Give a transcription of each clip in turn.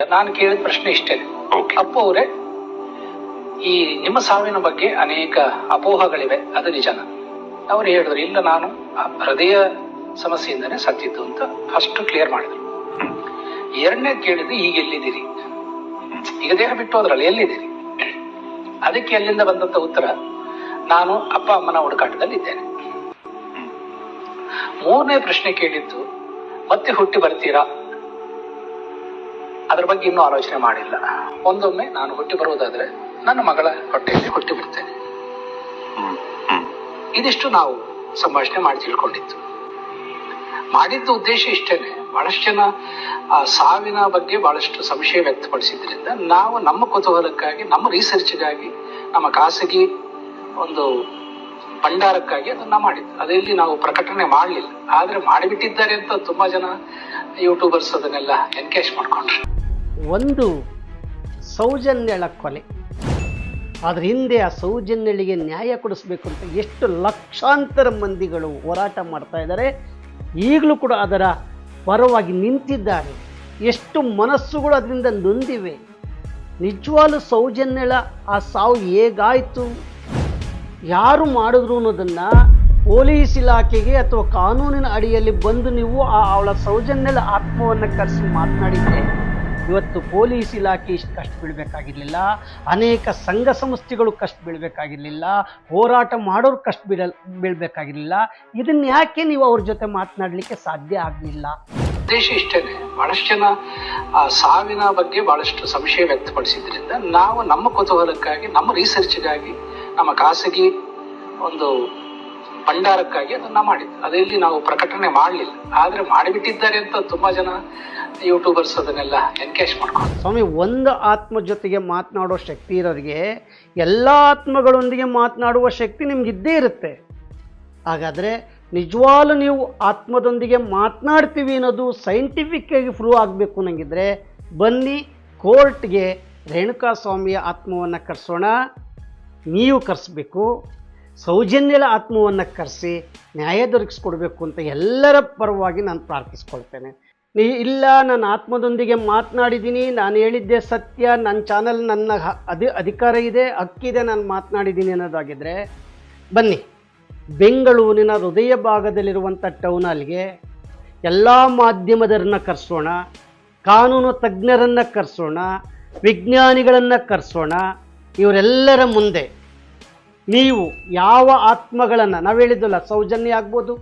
ನಾನು ಕೇಳಿದ ಪ್ರಶ್ನೆ ಇಷ್ಟೇ. ಅಪ್ಪ ಅವರೇ ಈ ನಿಮ್ಮ ಸಾವಿನ ಬಗ್ಗೆ ಅನೇಕ ಅಪೋಹಗಳಿವೆ ಅದು ನಿಜನ ಅವ್ರು ಹೇಳಿದ್ರು ಇಲ್ಲ ನಾನು ಹೃದಯ ಸಮಸ್ಯೆಯಿಂದನೇ ಸತ್ತಿದ್ದು ಅಂತ ಫಸ್ಟ್ ಕ್ಲಿಯರ್ ಮಾಡಿದ್ರು. ಎರಡನೇ ಕೇಳಿದ್ದು ಈಗ ಎಲ್ಲಿದ್ದೀರಿ? ಈಗ ದೇಹ ಬಿಟ್ಟು ಹೋದ್ರಲ್ಲ ಎಲ್ಲಿದ್ದೀರಿ? ಅದಕ್ಕೆ ಅಲ್ಲಿಂದ ಬಂದಂತ ಉತ್ತರ ನಾನು ಅಪ್ಪ ಅಮ್ಮನ ಹುಡುಕಾಟದಲ್ಲಿ ಇದ್ದೇನೆ ಮೂರನೇ ಪ್ರಶ್ನೆ ಕೇಳಿದ್ದು ಮತ್ತೆ ಹುಟ್ಟಿ ಬರ್ತೀರಾ? ಅದ್ರ ಬಗ್ಗೆ ಇನ್ನೂ ಆಲೋಚನೆ ಮಾಡಿಲ್ಲ. ಒಂದೊಮ್ಮೆ ನಾನು ಹುಟ್ಟಿ ಬರುವುದಾದ್ರೆ ನನ್ನ ಮಗಳ ಹೊಟ್ಟೆಯಲ್ಲಿ ಹುಟ್ಟಿ ಬಿಡ್ತೇನೆ. ಇದಿಷ್ಟು ನಾವು ಸಂಭಾಷಣೆ ಮಾಡಿ ತಿಳ್ಕೊಂಡಿದ್ದು. ಮಾಡಿದ್ದ ಉದ್ದೇಶ ಇಷ್ಟೇನೆ. ಬಹಳಷ್ಟು ಜನ, ಆ, ಸಾವಿನ ಬಗ್ಗೆ ಬಹಳಷ್ಟು ಸಂಶಯ ವ್ಯಕ್ತಪಡಿಸಿದ್ರಿಂದ ನಾವು ನಮ್ಮ ಕುತೂಹಲಕ್ಕಾಗಿ, ನಮ್ಮ ರಿಸರ್ಚ್ಗಾಗಿ ನಮ್ಮ ಖಾಸಗಿ ಒಂದು ಭಂಡಾರಕ್ಕಾಗಿ ಅದನ್ನ ಮಾಡಿದ್ದು. ಅದರಲ್ಲಿ ನಾವು ಪ್ರಕಟಣೆ ಮಾಡಲಿಲ್ಲ. ಆದ್ರೆ ಮಾಡಿಬಿಟ್ಟಿದ್ದಾರೆ ಅಂತ ತುಂಬಾ ಜನ ಯೂಟ್ಯೂಬರ್ಸ್ ಅದನ್ನೆಲ್ಲ ಎನ್ಕೇಜ್ ಮಾಡ್ಕೊಂಡ್ರು. ಒಂದು ಸೌಜನ್ಯಳ ಕೊಲೆ. ಅದರ ಹಿಂದೆ ಆ ಸೌಜನ್ಯಳಿಗೆ ನ್ಯಾಯ ಕೊಡಿಸ್ಬೇಕು ಅಂತ ಎಷ್ಟು ಲಕ್ಷಾಂತರ ಮಂದಿಗಳು ಹೋರಾಟ ಮಾಡ್ತಾ ಇದ್ದಾರೆ. ಈಗಲೂ ಕೂಡ ಅದರ ಪರವಾಗಿ ನಿಂತಿದ್ದಾರೆ. ಎಷ್ಟು ಮನಸ್ಸುಗಳು ಅದರಿಂದ ನೊಂದಿವೆ. ನಿಜವಾಗ್ಲೂ ಸೌಜನ್ಯಳ ಆ ಸಾವು ಹೇಗಾಯಿತು? ಯಾರು ಮಾಡಿದ್ರು ಅನ್ನೋದನ್ನು ಪೊಲೀಸ್ ಇಲಾಖೆಗೆ ಅಥವಾ ಕಾನೂನಿನ ಅಡಿಯಲ್ಲಿ ಬಂದು ನೀವು ಆ ಅವಳ ಸೌಜನ್ಯದ ಆತ್ಮವನ್ನು ಕರೆಸಿ ಮಾತನಾಡಿದರೆ ಇವತ್ತು ಪೊಲೀಸ್ ಇಲಾಖೆ ಇಷ್ಟು ಕಷ್ಟ ಬೀಳಬೇಕಾಗಿರಲಿಲ್ಲ. ಅನೇಕ ಸಂಘ ಸಂಸ್ಥೆಗಳು ಕಷ್ಟ ಬೀಳಬೇಕಾಗಿರಲಿಲ್ಲ. ಹೋರಾಟ ಮಾಡೋರು ಕಷ್ಟ ಬೀಳಲ್, ಬೀಳಬೇಕಾಗಿರಲಿಲ್ಲ. ಇದನ್ನ ಯಾಕೆ ನೀವು ಅವ್ರ ಜೊತೆ ಮಾತನಾಡಲಿಕ್ಕೆ ಸಾಧ್ಯ ಆಗಲಿಲ್ಲ? ಉದ್ದೇಶ ಇಷ್ಟೇ ಬಹಳಷ್ಟು ಜನ ಸಾವಿನ ಬಗ್ಗೆ ಬಹಳಷ್ಟು ಸಂಶಯ ವ್ಯಕ್ತಪಡಿಸಿದ್ರಿಂದ ನಾವು ನಮ್ಮ ಕುತೂಹಲಕ್ಕಾಗಿ, ನಮ್ಮ ರಿಸರ್ಚ್ಗಾಗಿ ನಮ್ಮ ಖಾಸಗಿ ಒಂದು ಭಂಡಾರಕ್ಕಾಗಿ ಅದನ್ನ ಮಾಡಿದ್ದು ಅದರಲ್ಲಿ ನಾವು ಪ್ರಕಟಣೆ ಮಾಡಲಿಲ್ಲ. ಆದ್ರೆ ಮಾಡಿಬಿಟ್ಟಿದ್ದಾರೆ ಅಂತ ತುಂಬಾ ಜನ ಯೂಟ್ಯೂಬರ್ಸ್ ಅದನ್ನೆಲ್ಲ ಎನ್ಕೇಶ್ ಮಾಡ್ಕೊಂಡು ಸ್ವಾಮಿ, ಒಂದು ಆತ್ಮ ಜೊತೆಗೆ ಮಾತನಾಡೋ ಶಕ್ತಿ ಇರೋರಿಗೆ ಎಲ್ಲ ಆತ್ಮಗಳೊಂದಿಗೆ ಮಾತನಾಡುವ ಶಕ್ತಿ ನಿಮ್ಗೆ ಇದ್ದೇ ಇರುತ್ತೆ. ಹಾಗಾದರೆ ನಿಜವಾಲು ನೀವು ಆತ್ಮದೊಂದಿಗೆ ಮಾತನಾಡ್ತೀವಿ ಅನ್ನೋದು ಸೈಂಟಿಫಿಕ್ ಆಗಿ ಪ್ರೂವ್ ಆಗಬೇಕು ನನಗಿದ್ರೆ ಬನ್ನಿ ಕೋರ್ಟ್ಗೆ ರೇಣುಕಾ ಸ್ವಾಮಿಯ ಆತ್ಮವನ್ನು ಕರೆಸೋಣ. ನೀವು ಕರೆಸ್ಬೇಕು. ಸೌಜನ್ಯದ ಆತ್ಮವನ್ನು ಕರೆಸಿ ನ್ಯಾಯ ದೊರಕಿಸ್ಕೊಡ್ಬೇಕು ಅಂತ ಎಲ್ಲರ ಪರವಾಗಿ ನಾನು ಪ್ರಾರ್ಥಿಸ್ಕೊಳ್ತೇನೆ. ನೀ ಇಲ್ಲ, ನನ್ನ ಆತ್ಮದೊಂದಿಗೆ ಮಾತನಾಡಿದ್ದೀನಿ, ನಾನು ಹೇಳಿದ್ದೆ ಸತ್ಯ, ನನ್ನ ಚಾನಲ್ ನನ್ನ ಅದು ಅಧಿ, ಅಧಿಕಾರ ಇದೆ, ಹಕ್ಕಿದೆ, ನಾನು ಮಾತನಾಡಿದ್ದೀನಿ ಅನ್ನೋದಾಗಿದ್ದರೆ ಬನ್ನಿ. ಬೆಂಗಳೂರಿನ ಹೃದಯ ಭಾಗದಲ್ಲಿರುವಂಥ ಟೌನಲ್ಲಿಗೆ ಹಾಲ್ಗೆ ಎಲ್ಲ ಮಾಧ್ಯಮದರನ್ನ ಕರೆಸೋಣ, ಕಾನೂನು ತಜ್ಞರನ್ನು ಕರೆಸೋಣ, ವಿಜ್ಞಾನಿಗಳನ್ನು ಕರೆಸೋಣ, ಇವರೆಲ್ಲರ ಮುಂದೆ ನೀವು ಯಾವ ಆತ್ಮಗಳನ್ನು, ನಾವು ಹೇಳಿದ್ದಲ್ಲ ಸೌಜನ್ಯ ಆಗ್ಬೋದು,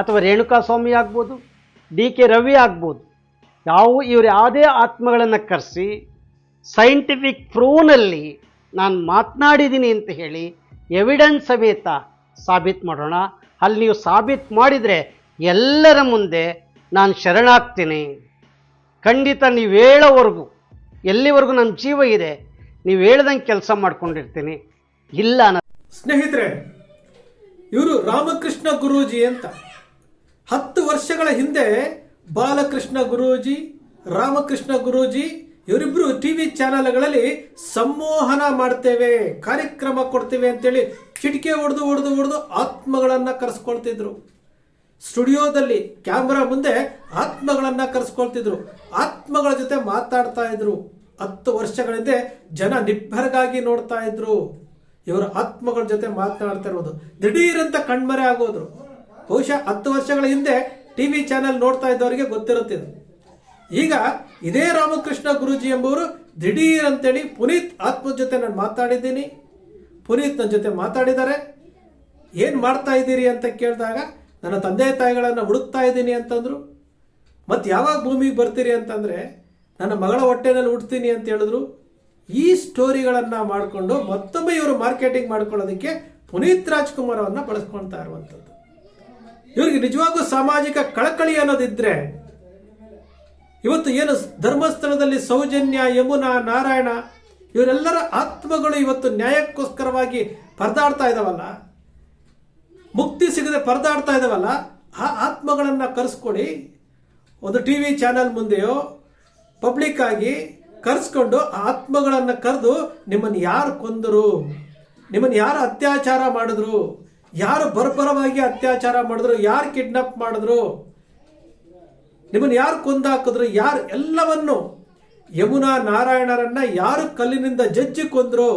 ಅಥವಾ ರೇಣುಕಾ ಸ್ವಾಮಿ ಆಗ್ಬೋದು ಡಿ ಕೆ ರವಿ ಆಗ್ಬೋದು, ಯಾವ ಇವರು ಯಾವುದೇ ಆತ್ಮಗಳನ್ನು ಕರೆಸಿ ಸೈಂಟಿಫಿಕ್ ಪ್ರೂವ್ನಲ್ಲಿ ನಾನು ಮಾತನಾಡಿದ್ದೀನಿ ಅಂತ ಹೇಳಿ ಎವಿಡೆನ್ಸ್ ಸಮೇತ ಸಾಬೀತು ಮಾಡೋಣ. ಅಲ್ಲಿ ನೀವು ಸಾಬೀತು ಮಾಡಿದರೆ ಎಲ್ಲರ ಮುಂದೆ ನಾನು ಶರಣಾಗ್ತೀನಿ. ಖಂಡಿತ ನೀವು ಹೇಳೋವರೆಗೂ, ಎಲ್ಲಿವರೆಗೂ ನನ್ನ ಜೀವ ಇದೆ, ನೀವು ಹೇಳ್ದಂಗೆ ಕೆಲಸ ಮಾಡ್ಕೊಂಡಿರ್ತೀನಿ. ಇಲ್ಲ ಸ್ನೇಹಿತರೆ, ಇವರು ರಾಮಕೃಷ್ಣ ಗುರೂಜಿ ಅಂತ. ಹತ್ತು ವರ್ಷಗಳ ಹಿಂದೆ ಬಾಲಕೃಷ್ಣ ಗುರೂಜಿ, ರಾಮಕೃಷ್ಣ ಗುರೂಜಿ ಇವರಿಬ್ರು ಟಿವಿ ಚಾನೆಲ್ಗಳಲ್ಲಿ ಸಂಮೋಹನ ಮಾಡ್ತೇವೆ, ಕಾರ್ಯಕ್ರಮ ಕೊಡ್ತೇವೆ ಅಂತೇಳಿ ಚಿಟಿಕೆ ಹೊಡೆದು ಹೊಡೆದು ಹೊಡೆದು ಆತ್ಮಗಳನ್ನು ಕರೆಸ್ಕೊಳ್ತಿದ್ರು. ಸ್ಟುಡಿಯೋದಲ್ಲಿ ಕ್ಯಾಮ್ರಾ ಮುಂದೆ ಆತ್ಮಗಳನ್ನು ಕರೆಸ್ಕೊಳ್ತಿದ್ರು. ಆತ್ಮಗಳ ಜೊತೆ ಮಾತಾಡ್ತಾ ಇದ್ರು. ಹತ್ತು ವರ್ಷಗಳ ಹಿಂದೆ ಜನ ನಿಬ್ಬರಗಾಗಿ ನೋಡ್ತಾ ಇದ್ರು. ಇವರ ಆತ್ಮಗಳ ಜೊತೆ ಮಾತನಾಡ್ತಾ ಇರೋದು. ದಿಢೀರಂತ ಕಣ್ಮರೆ ಆಗೋದ್ರು. ಬಹುಶಃ ಹತ್ತು ವರ್ಷಗಳ ಹಿಂದೆ ಟಿವಿ ಚಾನೆಲ್ ನೋಡ್ತಾ ಇದ್ದವರಿಗೆ ಗೊತ್ತಿರುತ್ತಿದೆ ಈಗ ಇದೇ ರಾಮಕೃಷ್ಣ ಗುರುಜಿ ಎಂಬುವರು ದಿಢೀರ್ ಅಂತೇಳಿ ಪುನೀತ್ ಆತ್ಮದ ಜೊತೆ ನಾನು ಮಾತಾಡಿದ್ದೀನಿ ಪುನೀತ್ ನನ್ನ ಜೊತೆ ಮಾತಾಡಿದ್ದಾರೆ ಏನು ಮಾಡ್ತಾ ಇದ್ದೀರಿ ಅಂತ ಕೇಳಿದಾಗ ನನ್ನ ತಂದೆ ತಾಯಿಗಳನ್ನು ಹುಡುಕ್ತಾ ಇದ್ದೀನಿ ಅಂತಂದ್ರು. ಮತ್ತು ಯಾವಾಗ ಭೂಮಿಗೆ ಬರ್ತೀರಿ ಅಂತಂದರೆ ನನ್ನ ಮಗಳ ಹೊಟ್ಟೆನಲ್ಲಿ ಹುಡ್ತೀನಿ ಅಂತ ಹೇಳಿದ್ರು. ಈ ಸ್ಟೋರಿಗಳನ್ನು ಮಾಡಿಕೊಂಡು ಮತ್ತೊಮ್ಮೆ ಇವರು ಮಾರ್ಕೆಟಿಂಗ್ ಮಾಡ್ಕೊಳ್ಳೋದಕ್ಕೆ ಪುನೀತ್ ರಾಜ್ಕುಮಾರ್ ಅವರನ್ನ ಬಳಸ್ಕೊಳ್ತಾ ಇರುವಂಥದ್ದು. ಇವ್ರಿಗೆ ನಿಜವಾಗೂ ಸಾಮಾಜಿಕ ಕಳಕಳಿ ಅನ್ನೋದಿದ್ರೆ ಇವತ್ತು ಏನು ಧರ್ಮಸ್ಥಳದಲ್ಲಿ ಸೌಜನ್ಯ, ಯಮುನಾ, ನಾರಾಯಣ ಇವರೆಲ್ಲರ ಆತ್ಮಗಳು ಇವತ್ತು ನ್ಯಾಯಕ್ಕೋಸ್ಕರವಾಗಿ ಪರದಾಡ್ತಾ ಇದಾವಲ್ಲ? ಮುಕ್ತಿ ಸಿಗದೆ ಪರದಾಡ್ತಾ ಇದಾವಲ್ಲ? ಆ ಆತ್ಮಗಳನ್ನು ಕರೆಸ್ಕೊಡಿ. ಒಂದು ಟಿ ವಿ ಚಾನಲ್ ಮುಂದೆಯೋ, ಪಬ್ಲಿಕ್ ಆಗಿ ಕರೆಸ್ಕೊಂಡು ಆತ್ಮಗಳನ್ನ ಕರೆದು ನಿಮ್ಮನ್ನು ಯಾರು ಕೊಂದರು? ನಿಮ್ಮನ್ನು ಯಾರು ಅತ್ಯಾಚಾರ ಮಾಡಿದ್ರು? ಯಾರು ಬರ್ಬರವಾಗಿ ಅತ್ಯಾಚಾರ ಮಾಡಿದ್ರು? ಯಾರು ಕಿಡ್ನಾಪ್ ಮಾಡಿದ್ರು? ನಿಮ್ಮನ್ನು ಯಾರು ಕೊಂದಾಕಿದ್ರು? ಯಾರು ಎಲ್ಲವನ್ನು? ಯಮುನಾ ನಾರಾಯಣರನ್ನ ಯಾರು ಕಲ್ಲಿನಿಂದ ಜಜ್ಜಿ ಕೊಂದ್ರು?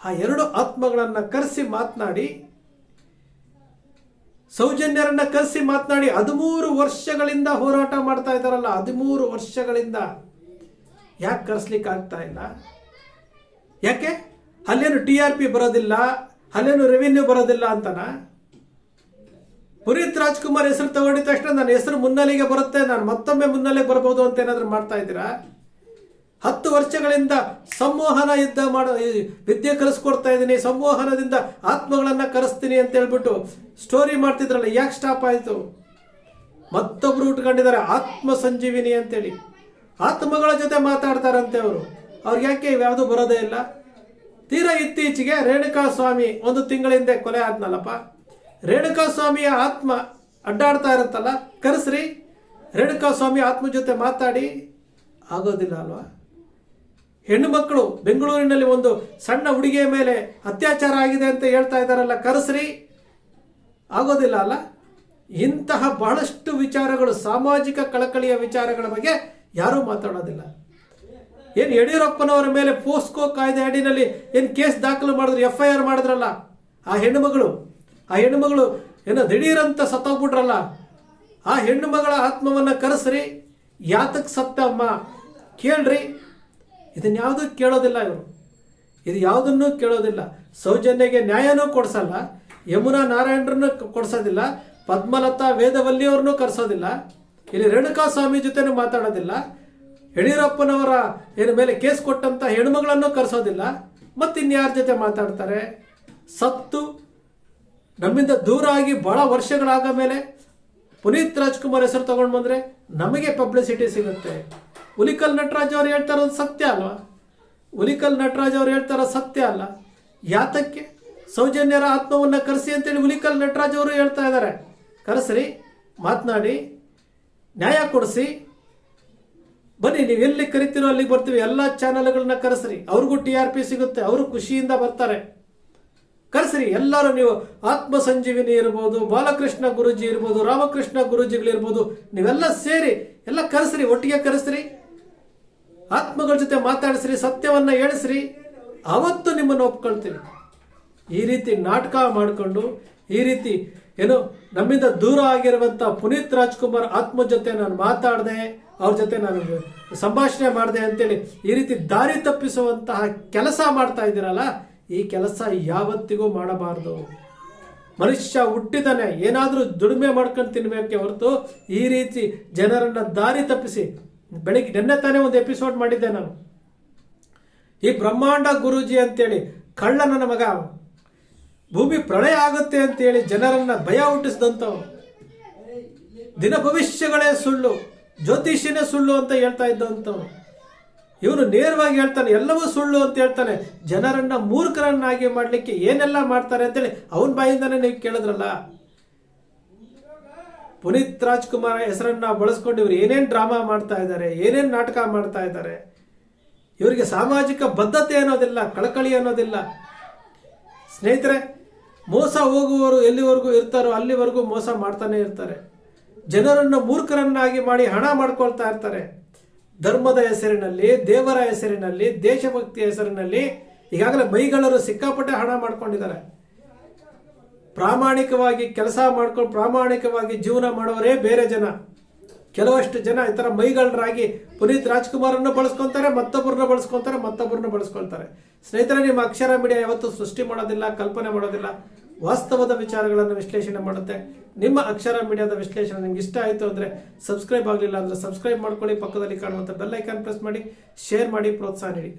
ಆ ಎರಡು ಆತ್ಮಗಳನ್ನ ಕರೆಸಿ ಮಾತನಾಡಿ, ಸೌಜನ್ಯರನ್ನ ಕರೆಸಿ ಮಾತನಾಡಿ, ಹದಿಮೂರು ವರ್ಷಗಳಿಂದ ಹೋರಾಟ ಮಾಡ್ತಾ ಇದ್ದಾರಲ್ಲ, ಹದಿಮೂರು ವರ್ಷಗಳಿಂದ. ಯಾಕೆ ಕರೆಸ್ಲಿಕ್ಕೆ ಆಗ್ತಾ ಇಲ್ಲ? ಯಾಕೆ? ಅಲ್ಲೇನು ಟಿ ಆರ್ ಪಿ ಬರೋದಿಲ್ಲ? ಅಲ್ಲೇನು ರೆವಿನ್ಯೂ ಬರೋದಿಲ್ಲ ಅಂತನ? ಪುನೀತ್ ರಾಜ್ಕುಮಾರ್ ಹೆಸರು ತಗೊಂಡಿದ ತಕ್ಷಣ ನನ್ನ ಹೆಸರು ಮುನ್ನೆಲೆಗೆ ಬರುತ್ತೆ. ನಾನು ಮತ್ತೊಮ್ಮೆ ಮುನ್ನೆಲೆಗೆ ಬರ್ಬೋದು ಅಂತ ಏನಾದ್ರು ಮಾಡ್ತಾ ಇದ್ದೀರಾ? ಹತ್ತು ವರ್ಷಗಳಿಂದ ಸಂವಹನ ಯುದ್ಧ ಮಾಡೋ ವಿದ್ಯೆ ಕಲಿಸ್ಕೊಡ್ತಾ ಇದ್ದೀನಿ. ಸಂವಹನದಿಂದ ಆತ್ಮಗಳನ್ನ ಕರೆಸ್ತೀನಿ ಅಂತ ಹೇಳ್ಬಿಟ್ಟು ಸ್ಟೋರಿ ಮಾಡ್ತಿದ್ರಲ್ಲ, ಯಾಕೆ ಸ್ಟಾಪ್ ಆಯಿತು? ಮತ್ತೊಬ್ರು ಉಟ್ಕೊಂಡಿದ್ದಾರೆ ಆತ್ಮ ಸಂಜೀವಿನಿ ಅಂತೇಳಿ. ಆತ್ಮಗಳ ಜೊತೆ ಮಾತಾಡ್ತಾರಂತೆ ಅವರು. ಅವ್ರಿಗೆ ಯಾಕೆ ಯಾವುದು ಬರೋದೇ ಇಲ್ಲ? ತೀರಾ ಇತ್ತೀಚೆಗೆ ರೇಣುಕಾ ಸ್ವಾಮಿ ಒಂದು ತಿಂಗಳ ಹಿಂದೆ ಕೊಲೆ ಆದ್ನಲ್ಲಪ್ಪ. ರೇಣುಕಾ ಸ್ವಾಮಿಯ ಆತ್ಮ ಅಡ್ಡಾಡ್ತಾ ಇರುತ್ತಲ್ಲ, ಕರೆಸ್ರಿ. ರೇಣುಕಾ ಸ್ವಾಮಿ ಆತ್ಮ ಜೊತೆ ಮಾತಾಡಿ. ಆಗೋದಿಲ್ಲ ಅಲ್ವಾ? ಹೆಣ್ಣು ಮಕ್ಕಳು ಬೆಂಗಳೂರಿನಲ್ಲಿ ಒಂದು ಸಣ್ಣ ಹುಡುಗಿಯ ಮೇಲೆ ಅತ್ಯಾಚಾರ ಆಗಿದೆ ಅಂತ ಹೇಳ್ತಾ ಇದ್ದಾರಲ್ಲ, ಕರೆಸ್ರಿ. ಆಗೋದಿಲ್ಲ ಅಲ್ಲ? ಇಂತಹ ಬಹಳಷ್ಟು ವಿಚಾರಗಳು, ಸಾಮಾಜಿಕ ಕಳಕಳಿಯ ವಿಚಾರಗಳ ಬಗ್ಗೆ ಯಾರೂ ಮಾತಾಡೋದಿಲ್ಲ. ಏನು ಯಡಿಯೂರಪ್ಪನವರ ಮೇಲೆ ಪೋಸ್ಕೋ ಕಾಯ್ದೆ ಅಡಿನಲ್ಲಿ ಏನು ಕೇಸ್ ದಾಖಲು ಮಾಡಿದ್ರು ಎಫ್ ಐ ಆರ್ ಮಾಡಿದ್ರಲ್ಲ, ಆ ಹೆಣ್ಣುಮಗಳು ಆ ಹೆಣ್ಣುಮಗಳು ಏನೋ ದಿಢೀರಂತ ಸತ್ತೋಗ್ಬಿಟ್ರಲ್ಲ, ಆ ಹೆಣ್ಣು ಮಗಳ ಆತ್ಮವನ್ನ ಕರೆಸ್ರಿ, ಯಾತಕ್ ಸತ್ತ ಅಮ್ಮ? ಕೇಳ್ರಿ. ಇದನ್ನ ಯಾವುದೂ ಕೇಳೋದಿಲ್ಲ ಇವರು. ಇದು ಯಾವುದನ್ನೂ ಕೇಳೋದಿಲ್ಲ. ಸೌಜನ್ಯಗೆ ನ್ಯಾಯನೂ ಕೊಡ್ಸಲ್ಲ, ಯಮುನಾ ನಾರಾಯಣರನ್ನು ಕೊಡ್ಸೋದಿಲ್ಲ, ಪದ್ಮಲತಾ ವೇದವಲ್ಲಿಯವ್ರನ್ನೂ ಕರೆಸೋದಿಲ್ಲ. ಇಲ್ಲಿ ರೇಣುಕಾ ಸ್ವಾಮಿ ಜೊತೆನೂ ಮಾತಾಡೋದಿಲ್ಲ. ಯಡಿಯೂರಪ್ಪನವರ ಏನ ಮೇಲೆ ಕೇಸ್ ಕೊಟ್ಟಂತ ಹೆಣ್ಮಗಳನ್ನು ಕರೆಸೋದಿಲ್ಲ. ಮತ್ತಿನ್ಯಾರ ಜೊತೆ ಮಾತಾಡ್ತಾರೆ. ಸತ್ತು. ನಮ್ಮಿಂದ ದೂರ ಆಗಿ ಬಹಳ ವರ್ಷಗಳಾದ ಮೇಲೆ ಪುನೀತ್ ರಾಜ್ಕುಮಾರ್ ಹೆಸರು ತಗೊಂಡು ಬಂದ್ರೆ ನಮಗೆ ಪಬ್ಲಿಸಿಟಿ ಸಿಗುತ್ತೆ. ಹುಲಿಕಲ್ ನಟರಾಜ್ ಅವ್ರು ಹೇಳ್ತಾ ಇರೋದು ಸತ್ಯ ಅಲ್ವಾ? ಹುಲಿಕಲ್ ನಟರಾಜ್ ಅವ್ರು ಹೇಳ್ತಾ ಸತ್ಯ ಅಲ್ಲ. ಯಾತಕ್ಕೆ? ಸೌಜನ್ಯರ ಆತ್ಮವನ್ನ ಕರೆಸಿ ಅಂತೇಳಿ ಹುಲಿಕಲ್ ನಟರಾಜ್ ಅವರು ಹೇಳ್ತಾ ಇದ್ದಾರೆ. ಕರೆಸ್ರಿ, ಮಾತನಾಡಿ. ನ್ಯಾಯ ಕೊಡಿಸಿ. ಬನ್ನಿ, ನೀವು ಎಲ್ಲಿ ಕರಿತೀರೋ ಅಲ್ಲಿಗೆ ಬರ್ತೀವಿ. ಎಲ್ಲ ಚಾನಲ್ಗಳನ್ನ ಕರೆಸ್ರಿ. ಅವ್ರಿಗೂ ಟಿ ಆರ್ ಪಿ ಸಿಗುತ್ತೆ. ಅವರು ಖುಷಿಯಿಂದ ಬರ್ತಾರೆ. ಕರೆಸ್ರಿ. ಎಲ್ಲರೂ ನೀವು ಆತ್ಮ ಸಂಜೀವಿನಿ ಇರ್ಬೋದು, ಬಾಲಕೃಷ್ಣ ಗುರುಜಿ ಇರ್ಬೋದು, ರಾಮಕೃಷ್ಣ ಗುರುಜಿಗಳಿರ್ಬೋದು, ನೀವೆಲ್ಲ ಸೇರಿ, ಎಲ್ಲ ಕರೆಸ್ರಿ. ಒಟ್ಟಿಗೆ ಕರೆಸ್ರಿ. ಆತ್ಮಗಳ ಜೊತೆ ಮಾತಾಡಿಸ್ರಿ. ಸತ್ಯವನ್ನ ಹೇಳಿಸ್ರಿ. ಅವತ್ತು ನಿಮ್ಮನ್ನು ಒಪ್ಕೊಳ್ತೀವಿ ಈ ರೀತಿ ನಾಟಕ ಮಾಡಿಕೊಂಡು, ಈ ರೀತಿ ಏನು ನಮ್ಮಿಂದ ದೂರ ಆಗಿರುವಂತ ಪುನೀತ್ ರಾಜ್ಕುಮಾರ್ ಆತ್ಮ ಜೊತೆ ನಾನು ಮಾತಾಡಿದೆ, ಅವ್ರ ಜೊತೆ ನಾನು ಸಂಭಾಷಣೆ ಮಾಡಿದೆ ಅಂತೇಳಿ ಈ ರೀತಿ ದಾರಿ ತಪ್ಪಿಸುವಂತಹ ಕೆಲಸ ಮಾಡ್ತಾ ಇದ್ದೀರಲ್ಲ, ಈ ಕೆಲಸ ಯಾವತ್ತಿಗೂ ಮಾಡಬಾರದು ಮನುಷ್ಯ ಹುಟ್ಟಿದಾನೆ, ಏನಾದರೂ ದುಡಿಮೆ ಮಾಡ್ಕೊಂಡು ತಿನ್ಬೇಕೆ ಹೊರತು ಈ ರೀತಿ ಜನರನ್ನ ದಾರಿ ತಪ್ಪಿಸಿ, ಬೆಳಿಗ್ಗೆ ನಿನ್ನೆ ತಾನೇ ಒಂದು ಎಪಿಸೋಡ್ ಮಾಡಿದ್ದೆ ನಾನು ಈ ಬ್ರಹ್ಮಾಂಡ ಗುರೂಜಿ ಅಂತೇಳಿ ಕಳ್ಳ ನನ್ನ ಮಗ. ಭೂಮಿ ಪ್ರಳಯ ಆಗುತ್ತೆ ಅಂತೇಳಿ ಜನರನ್ನ ಭಯ ಹುಟ್ಟಿಸಿದಂಥವು ದಿನ ಭವಿಷ್ಯಗಳೇ ಸುಳ್ಳು, ಜ್ಯೋತಿಷ್ಯನೇ ಸುಳ್ಳು ಅಂತ ಹೇಳ್ತಾ ಇದ್ದಂಥವು ಇವನು ನೇರವಾಗಿ ಹೇಳ್ತಾನೆ, ಎಲ್ಲವೂ ಸುಳ್ಳು ಅಂತ ಹೇಳ್ತಾನೆ. ಜನರನ್ನ ಮೂರ್ಖರನ್ನಾಗಿ ಮಾಡಲಿಕ್ಕೆ ಏನೆಲ್ಲ ಮಾಡ್ತಾರೆ ಅಂತೇಳಿ ಅವನ ಬಾಯಿಂದಾನೆ ನೀವು ಕೇಳಿದ್ರಲ್ಲ. ಪುನೀತ್ ರಾಜ್ಕುಮಾರ್ ಹೆಸರನ್ನ ಬಳಸ್ಕೊಂಡು ಇವ್ರು ಏನೇನ್ ಡ್ರಾಮಾ ಮಾಡ್ತಾ ಇದ್ದಾರೆ, ಏನೇನ್ ನಾಟಕ ಮಾಡ್ತಾ ಇದ್ದಾರೆ. ಇವರಿಗೆ ಸಾಮಾಜಿಕ ಬದ್ಧತೆ ಅನ್ನೋದಿಲ್ಲ, ಕಳಕಳಿ ಅನ್ನೋದಿಲ್ಲ. ಸ್ನೇಹಿತರೆ ಮೋಸ ಹೋಗುವವರು ಎಲ್ಲಿವರೆಗೂ ಇರ್ತಾರೋ ಅಲ್ಲಿವರೆಗೂ ಮೋಸ ಮಾಡ್ತಾನೆ ಇರ್ತಾರೆ. ಜನರನ್ನು ಮೂರ್ಖರನ್ನಾಗಿ ಮಾಡಿ ಹಣ ಮಾಡ್ಕೊಳ್ತಾ ಇರ್ತಾರೆ. ಧರ್ಮದ ಹೆಸರಿನಲ್ಲಿ, ದೇವರ ಹೆಸರಿನಲ್ಲಿ, ದೇಶಭಕ್ತಿಯ ಹೆಸರಿನಲ್ಲಿ ಈಗಾಗಲೇ ಮೈಗಳರು ಸಿಕ್ಕಾಪಟ್ಟೆ ಹಣ ಮಾಡ್ಕೊಂಡಿದ್ದಾರೆ. ಪ್ರಾಮಾಣಿಕವಾಗಿ ಕೆಲಸ ಮಾಡ್ಕೊಂಡು ಪ್ರಾಮಾಣಿಕವಾಗಿ ಜೀವನ ಮಾಡೋರೇ ಬೇರೆ ಜನ. ಕೆಲವಷ್ಟು ಜನ ಈ ಥರ ಮೈಗಳರಾಗಿ ಪುನೀತ್ ರಾಜ್ಕುಮಾರನ್ನು ಬಳಸ್ಕೊತಾರೆ ಮತ್ತೊಬ್ಬರನ್ನ ಬಳಸ್ಕೊತಾರೆ ಮತ್ತೊಬ್ಬರನ್ನ ಬಳಸ್ಕೊಳ್ತಾರೆ ಸ್ನೇಹಿತರೆ, ನಿಮ್ಮ ಅಕ್ಷರ ಮೀಡಿಯಾ ಯಾವತ್ತೂ ಸೃಷ್ಟಿ ಮಾಡೋದಿಲ್ಲ, ಕಲ್ಪನೆ ಮಾಡೋದಿಲ್ಲ. ವಾಸ್ತವದ ವಿಚಾರಗಳನ್ನು ವಿಶ್ಲೇಷಣೆ ಮಾಡುತ್ತೆ. ನಿಮ್ಮ ಅಕ್ಷರ ಮೀಡಿಯಾದ ವಿಶ್ಲೇಷಣೆ ನಿಮ್ಗೆ ಇಷ್ಟ ಆಯಿತು ಅಂದರೆ ಸಬ್ಸ್ಕ್ರೈಬ್ ಆಗಲಿಲ್ಲ ಅಂದರೆ ಸಬ್ಸ್ಕ್ರೈಬ್ ಮಾಡ್ಕೊಳ್ಳಿ. ಪಕ್ಕದಲ್ಲಿ ಕಾಣುವಂಥ ಐಕಾನ್ ಪ್ರೆಸ್ ಮಾಡಿ, ಶೇರ್ ಮಾಡಿ, ಪ್ರೋತ್ಸಾಹ ನೀಡಿ.